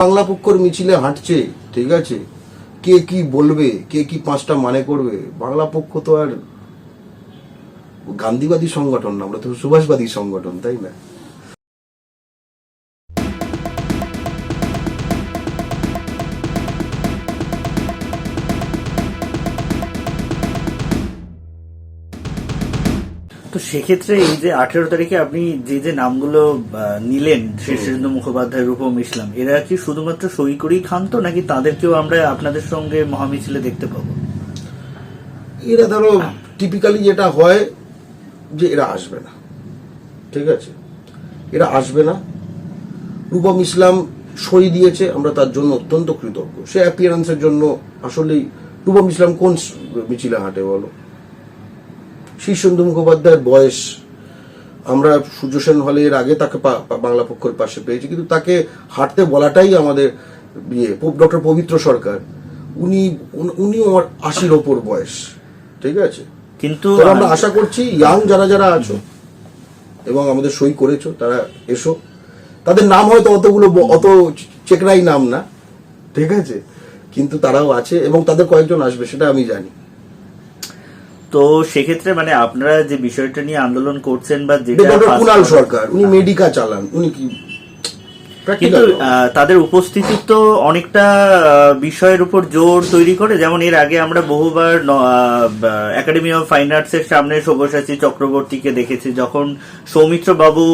বাংলা পক্ষর মিছিলে হাঁটছে, ঠিক আছে? কে কি বলবে, কে কি পাঁচটা মানে করবে? বাংলা পক্ষ তো আর গান্ধীবাদী সংগঠন না, আমরা তো সুভাষবাদী সংগঠন, তাই না? সেক্ষেত্রে এই যে আঠেরো তারিখে আপনি যে যে নামগুলো নিলেন শীর্ষেন্দ্র মুখোপাধ্যায় রূপম ইসলাম এরা কি শুধুমাত্র সই করেই খান তো নাকি তাদেরকেও আমরা আপনাদের সঙ্গে মহামিছিলে দেখতে পাবো? এরা ধরো টিপিক্যালি যেটা হয় যে এরা আসবে না। ঠিক আছে? এরা আসবে না। রূপম ইসলাম সই দিয়েছে আমরা তার জন্য অত্যন্ত কৃতজ্ঞ। সে অ্যাপিয়ারেন্সের জন্য আসলেই রূপম ইসলাম কোন মিছিলে হাঁটে বলো? শীর্ষেন্দু মুখোপাধ্যায়ের বয়স আমরা সূর্য সেন হলে এর আগে তাকে বাংলা পক্ষের পাশে পেয়েছি কিন্তু তাকে হাঁটতে বলাটাই আমাদের ইয়ে ডক্টর পবিত্র সরকার। উনি উন- আমার আশির ওপর বয়স ঠিক আছে? কিন্তু আমরা আশা করছি ইয়াং যারা যারা আছো এবং আমাদের সই করেছ তারা এসো। তাদের নাম হয়তো অতগুলো অত চেকরাই নাম না ঠিক আছে? কিন্তু তারাও আছে এবং তাদের কয়েকজন আসবে সেটা আমি জানি। তো সেক্ষেত্রে মানে আপনারা যে বিষয়টা নিয়ে আন্দোলন করছেন বা যেটা কুণাল সরকার উনি মেডিকা চালান উনি কি কিন্তু তাদের উপস্থিতি তো অনেকটা বিষয়ের উপর জোর তৈরি করে। যেমন এর আগে আমরা বহুবার একাডেমি অফ ফাইন আর্টস এর সামনে সব্যসাচী চক্রবর্তীকে দেখেছি। যখন সৌমিত্র বাবু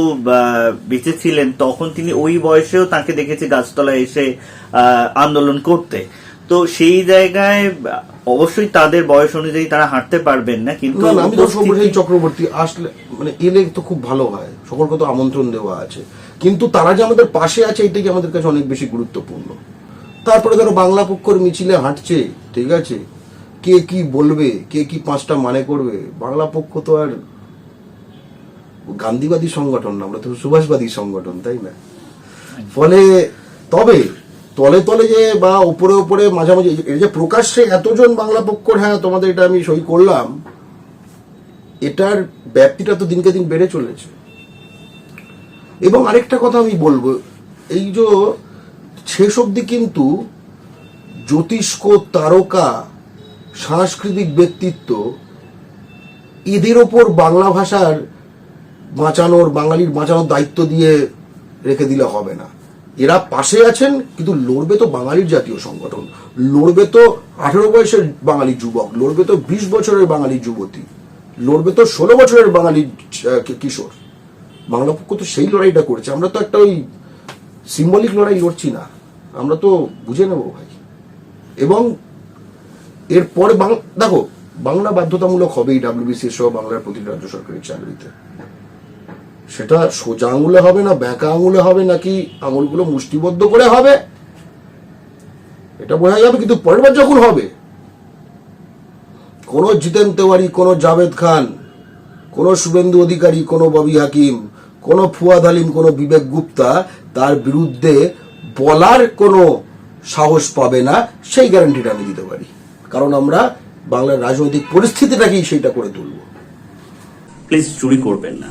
বেঁচে ছিলেন তখন তিনি ওই বয়সেও তাকে দেখেছি গাছতলায় এসে আহ, আন্দোলন করতে। তো সেই জায়গায় অবশ্যই তাদের বয়স অনুযায়ী তারা হাঁটতে পারবেন না কিন্তু আমি তো চক্রবর্তী আসলে মানে এলে তো খুব ভালো হয় সকলকে তো আমন্ত্রণ দেওয়া আছে। কিন্তু তারা যে আমাদের পাশে আছে এটাই কি আমাদের কাছে অনেক বেশি গুরুত্বপূর্ণ। তারপরে ধরো বাংলা পক্ষর মিছিলে হাঁটছে ঠিক আছে? কে কি বলবে কে কি পাঁচটা মানে করবে? বাংলা পক্ষ তো আর গান্ধীবাদী সংগঠন না আমরা তো সুভাষবাদী সংগঠন তাই না? ফলে তবে তলে তলে যে বা উপরে উপরে মাঝামাঝি, এই যে প্রকাশ্যে এতজন বাংলা পক্ষর হ্যাঁ তোমাদের এটা আমি সই করলাম, এটার ব্যাপ্তিটা তো দিনকে দিন বেড়ে চলেছে। এবং আরেকটা কথা আমি বলব, এই যে শেষ অবধি কিন্তু জ্যোতিষ্ক, তারকা, সাংস্কৃতিক ব্যক্তিত্ব, এদের ওপর বাংলা ভাষার বাঁচানোর, বাঙালির বাঁচানোর দায়িত্ব দিয়ে রেখে দিলে হবে না। এরা পাশে আছেন, কিন্তু লড়বে তো বাঙালির জাতীয় সংগঠন। লড়বে তো আঠেরো বয়সের বাঙালি যুবক, লড়বে তো বিশ বছরের বাঙালি যুবতী, লড়বে তো ষোলো বছরের বাঙালি কিশোর। বাংলা পক্ষ তো সেই লড়াইটা করছে। আমরা তো একটা ওই সিম্বলিক লড়াই লড়ছি না। আমরা তো বুঝে নেব ভাই। এবং এরপরে দেখো, বাংলা বাধ্যতামূলক হবেই ডাব্লিউবিসি সহ বাংলার প্রতিটি রাজ্য সরকারি চাকরিতে। সেটা সোজা আঙুলে হবে না, ব্যাঁকা আঙুলে হবে নাকি আঙুলগুলো মুষ্টিবদ্ধ করে হবে? এটা বোঝা যাবে, কিন্তু পরের বার যখন হবে, কোনো জিতেন তেওয়ারি কোনো জাভেদ খান, কোনো শুভেন্দু অধিকারী, কোনো ববি হাকিম, কোনো ফুয়াদ আলিম, কোনো বিবেক গুপ্তা, তার বিরুদ্ধে বলার কোনো সাহস পাবে না, সেই গ্যারান্টিটা আমি দিতে পারি। কারণ আমরা বাংলার রাজনৈতিক পরিস্থিতিটাকেই সেইটা করে তুলব। প্লিজ চুরি করবেন না।